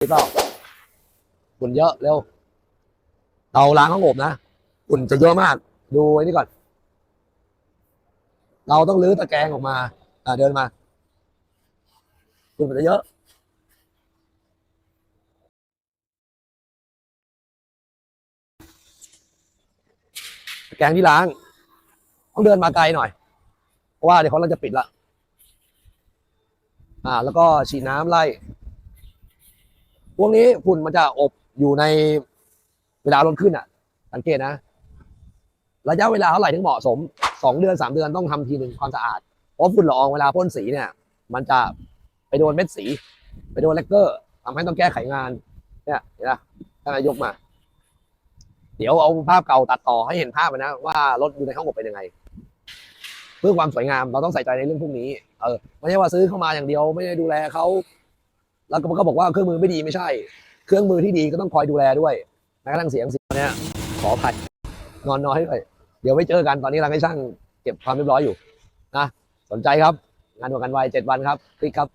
หรือเปล่าฝุ่นเยอะเร็วเตาล้างห้องอบนะฝุ่นจะเยอะมาก ดูไอ้นี่ก่อน เราต้องรื้อตะแกรงออกมา อ่าเดินมาฝุ่นมันจะเยอะตะแกรงที่ล้าง ต้องเดินมาไกลหน่อย เพราะว่าเดี๋ยวเขาเราจะปิดละอ่า แล้วก็ฉีดน้ำไล่ วกนี้ฝุ่นมันจะอบอยู่ในเวลาลมขึ้นอะ สังเกตนะ ระยะเวลาเท่าไหร่ถึงเหมาะสมสองเดือนสามเดือนต้องทำทีหนึ่งความสะอาด เพราะฝุ่นละอองเวลาพ่นสีเนี่ย มันจะไปโดนเม็ดสี ไปโดนเลกเกอร์ทำให้ต้องแก้ไขงาน เนี่ยเห็นไหมท่านนายกมา เดี๋ยวเอาภาพเก่าตัดต่อให้เห็นภาพไปนะ ว่ารถอยู่ในห้องอบเป็นยังไง เพื่อความสวยงามเราต้องใส่ใจในเรื่องพวกนี้ เออไม่ใช่ว่าซื้อเข้ามาอย่างเดียว ไม่ได้ดูแลเขา แล้วก็ก็บอกว่าเครื่องมือไม่ดีไม่ใช่ เครื่องมือที่ดีก็ต้องคอยดูแลด้วยแม้กระทั่งเสียงเสียงเนี้ยขออภัยนอนน้อยด้วยเดี๋ยวไว้เจอกันตอนนี้เราให้ช่างเก็บความเรียบร้อยอยู่นะสนใจครับ งานหัวกันไวเจ็ดวันครับคลิกครับ